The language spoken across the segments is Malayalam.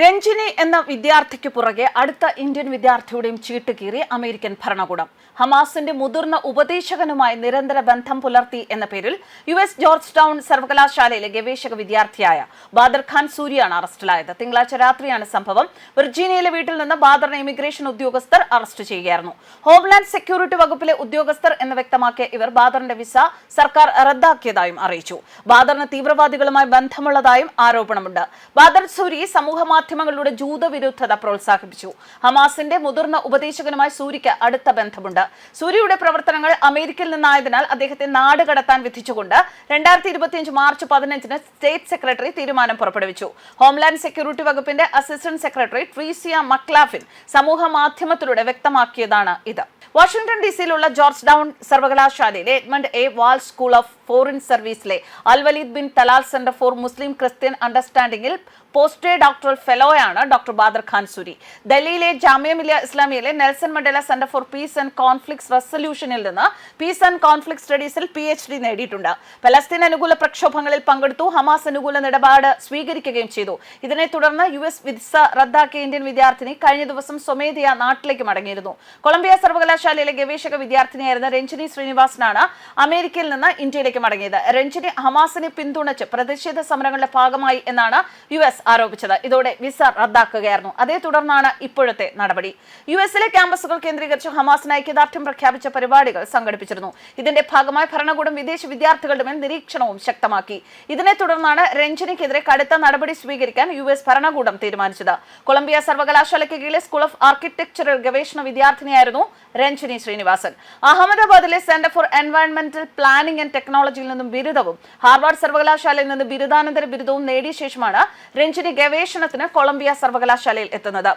രഞ്ജിനി എന്ന വിദ്യാർത്ഥിക്ക് പുറകെ അടുത്ത ഇന്ത്യൻ വിദ്യാർത്ഥിയുടെയും ചീട്ട് കീറി അമേരിക്കൻ ഭരണകൂടം. ഹമാസിന്റെ മുതിർന്ന ഉപദേശകനുമായി നിരന്തര ബന്ധം പുലർത്തി എന്ന പേരിൽ യു എസ് ജോർജ് ടൗൺ സർവകലാശാലയിലെ ഗവേഷക വിദ്യാർത്ഥിയായ ബാദർ ഖാൻ സൂര്യാണ് അറസ്റ്റിലായത്. തിങ്കളാഴ്ച രാത്രിയാണ് സംഭവം. വിർജീനിയയിലെ വീട്ടിൽ നിന്ന് ബാദറിനെ ഇമിഗ്രേഷൻ ഉദ്യോഗസ്ഥർ അറസ്റ്റ് ചെയ്യുകയായിരുന്നു. ഹോംലാൻഡ് സെക്യൂരിറ്റി വകുപ്പിലെ ഉദ്യോഗസ്ഥർ എന്ന് വ്യക്തമാക്കിയ ഇവർ ബാദറിന്റെ വിസ സർക്കാർ റദ്ദാക്കിയതായും അറിയിച്ചു. ബാദറിന് തീവ്രവാദികളുമായി ബന്ധമുള്ളതായും ആരോപണമുണ്ട്. ബാദർ സൂരി സമൂഹ മാധ്യമങ്ങളിലൂടെ ജൂതവിരുദ്ധത പ്രോത്സാഹിപ്പിച്ചു. ഹമാസിന്റെ മുതിർന്ന ഉപദേശകനുമായി സൂര്യക്ക് അടുത്ത ബന്ധമുണ്ട്. സൂര്യയുടെ പ്രവർത്തനങ്ങൾ അമേരിക്കയിൽ നിന്നായതിനാൽ അദ്ദേഹത്തെ നാട് കടത്താൻ വിധിച്ചുകൊണ്ട് രണ്ടായിരത്തി ഇരുപത്തിയഞ്ച് മാർച്ച് പതിനഞ്ചിന് സ്റ്റേറ്റ് സെക്രട്ടറി തീരുമാനം പുറപ്പെടുവിച്ചു. ഹോംലാൻഡ് സെക്യൂരിറ്റി വകുപ്പിന്റെ അസിസ്റ്റന്റ് സെക്രട്ടറി ട്രീസിയ മക്ലാഫിൻ സമൂഹ മാധ്യമത്തിലൂടെ വ്യക്തമാക്കിയതാണ് ഇത്. വാഷിംഗ്ടൺ ഡി സിയിലുള്ള ജോർജ് ഡൗൺ സർവകലാശാലയിലെ Edmund A. Walsh school of foreign സർവീസിലെ Alwaleed bin Talal centre for Muslim Christian അണ്ടർസ്റ്റാൻഡിംഗിൽ post doctoral ഫെലോയാണ് ഡോക്ടർ ബാദർ ഖാൻ സുരി. ഡൽഹിയിലെ Jamia Millia ഇസ്ലാമിയയിലെ Nelson Mandela centre for peace and conflicts റെസൊല്യൂഷനിൽ നിന്ന് പീസ് ആൻഡ് കോൺഫ്ലിക്ട് സ്റ്റഡീസിൽ പി എച്ച് ഡി നേടിയിട്ടുണ്ട്. പലസ്തീൻ അനുകൂല പ്രക്ഷോഭങ്ങളിൽ പങ്കെടുത്തു. ഹമാസ് അനുകൂല നിലപാട് സ്വീകരിക്കുകയും ചെയ്തു. ഇതിനെ തുടർന്ന് യു എസ് വിസ റദ്ദാക്കിയ ഇന്ത്യൻ വിദ്യാർത്ഥിനി കഴിഞ്ഞ ദിവസം സ്വമേധയ നാട്ടിലേക്ക് മടങ്ങിയിരുന്നു. കൊളംബിയ സർവകലാശാലയിലെ ഗവേഷക വിദ്യാർത്ഥിനിയായിരുന്ന രഞ്ജിനി ശ്രീനിവാസനാണ് അമേരിക്കയിൽ നിന്ന് ഇന്ത്യയിലേക്ക് മടങ്ങിയത്. രഞ്ജിനി ഹമാസിനെ പിന്തുണച്ച് പ്രതിഷേധ സമരങ്ങളുടെ ഭാഗമായി എന്നാണ് യു എസ് ആരോപിച്ചത്. ഇതോടെ വിസ റദ്ദാക്കുകയായിരുന്നു. അതേ തുടർന്നാണ് ഇപ്പോഴത്തെ നടപടി. യു എസിലെ ക്യാമ്പസുകൾ കേന്ദ്രീകരിച്ച് ഹമാസിന് ഐക്യദാർഢ്യം പ്രഖ്യാപിച്ച പരിപാടികൾ സംഘടിപ്പിച്ചിരുന്നു. ഇതിന്റെ ഭാഗമായി ഭരണകൂടം വിദേശ വിദ്യാർത്ഥികളുടെ മേൽ നിരീക്ഷണവും ശക്തമാക്കി. ഇതിനെ തുടർന്നാണ് രഞ്ജനിക്കെതിരെ കടുത്ത നടപടി സ്വീകരിക്കാൻ യു എസ് ഭരണകൂടം തീരുമാനിച്ചത്. കൊളംബിയ സർവകലാശാലയ്ക്ക് കീഴിലെ സ്കൂൾ ഓഫ് ആർക്കിടെക്ചറൽ ഗവേഷണ വിദ്യാർത്ഥിനിയായിരുന്നു രഞ്ജിനി ശ്രീനിവാസൻ. അഹമ്മദാബാദിലെ സെന്റർ ഫോർ എൻവയൺമെന്റൽ പ്ലാനിംഗ് ആൻഡ് ടെക്നോളജിയിൽ നിന്നും ബിരുദവും ഹാർവാർഡ് സർവകലാശാലയിൽ നിന്ന് ബിരുദാനന്തര ബിരുദവും നേടിയ ശേഷമാണ് രഞ്ജിനി ഗവേഷണത്തിന് കൊളംബിയ സർവകലാശാലയിൽ എത്തുന്നത്.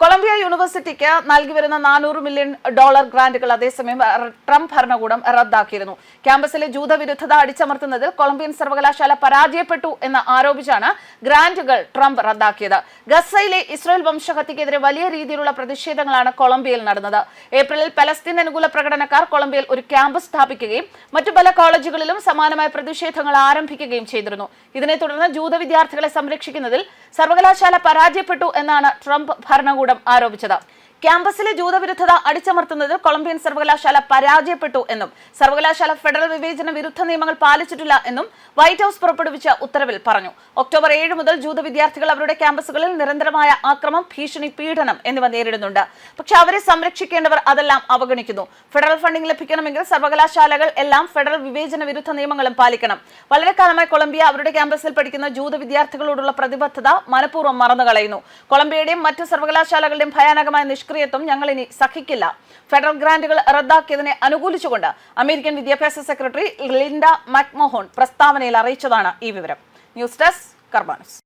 കൊളംബിയ യൂണിവേഴ്സിറ്റിക്ക് നൽകി വരുന്ന നാനൂറ് മില്യൺ ഡോളർ ഗ്രാന്റുകൾ അതേസമയം ട്രംപ് ഭരണകൂടം റദ്ദാക്കിയിരുന്നു. ക്യാമ്പസിലെ ജൂതവിരുദ്ധത അടിച്ചമർത്തുന്നതിൽ കൊളംബിയൻ സർവകലാശാല പരാജയപ്പെട്ടു എന്ന് ആരോപിച്ചാണ് ഗ്രാന്റുകൾ ട്രംപ് റദ്ദാക്കിയത്. ഗസയിലെ ഇസ്രായേൽ വംശഹത്യക്കെതിരെ വലിയ രീതിയിലുള്ള പ്രതിഷേധങ്ങളാണ് കൊളംബിയയിൽ നടന്നത്. ഏപ്രിലിൽ പലസ്തീൻ അനുകൂല പ്രകടനക്കാർ കൊളംബിയയിൽ ഒരു ക്യാമ്പസ് സ്ഥാപിക്കുകയും മറ്റു പല കോളേജുകളിലും സമാനമായ പ്രതിഷേധങ്ങൾ ആരംഭിക്കുകയും ചെയ്തിരുന്നു. ഇതിനെ തുടർന്ന് ജൂത വിദ്യാർത്ഥികളെ സംരക്ഷിക്കുന്നതിൽ സർവകലാശാല പരാജയപ്പെട്ടു എന്നാണ് ട്രംപ് ഭരണകൂടം ആരോപിച്ചത്. ക്യാമ്പസിലെ ജൂതവിരുദ്ധത അടിച്ചമർത്തുന്നത് കൊളംബിയൻ സർവകലാശാല പരാജയപ്പെട്ടു എന്നും സർവകലാശാല ഫെഡറൽ വിവേചന വിരുദ്ധ നിയമങ്ങൾ പാലിച്ചിട്ടില്ല എന്നും വൈറ്റ് ഹൌസ് പുറപ്പെടുവിച്ച ഉത്തരവിൽ പറഞ്ഞു. ഒക്ടോബർ ഏഴ് മുതൽ ജൂത വിദ്യാർത്ഥികൾ അവരുടെ ക്യാമ്പസുകളിൽ നിരന്തരമായ ആക്രമം ഭീഷണി പീഡനം എന്നിവ നേരിടുന്നുണ്ട്. പക്ഷെ അവരെ സംരക്ഷിക്കേണ്ടവർ അതെല്ലാം അവഗണിക്കുന്നു. ഫെഡറൽ ഫണ്ടിംഗ് ലഭിക്കണമെങ്കിൽ സർവകലാശാലകൾ എല്ലാം ഫെഡറൽ വിവേചന വിരുദ്ധ നിയമങ്ങളും പാലിക്കണം. വളരെ കാലമായി കൊളംബിയ അവരുടെ ക്യാമ്പസിൽ പഠിക്കുന്ന ജൂത വിദ്യാർത്ഥികളോടുള്ള പ്രതിബദ്ധത മനഃപൂർവം മറന്നുകളയുന്നു. കൊളംബിയയുടെയും മറ്റ് സർവകലാശാലകളുടെയും ഭയാനകമായ നിഷ്ക്രിയത്വം ഞങ്ങൾ ഇനി സഹിക്കില്ല. ഫെഡറൽ ഗ്രാന്റുകൾ റദ്ദാക്കിയതിനെ അനുകൂലിച്ചുകൊണ്ട് അമേരിക്കൻ വിദ്യാഭ്യാസ സെക്രട്ടറി ലിൻഡ മക്മോഹോൺ പ്രസ്താവനയിൽ അറിയിച്ചതാണ് ഈ വിവരം. News desk കർബാനസ്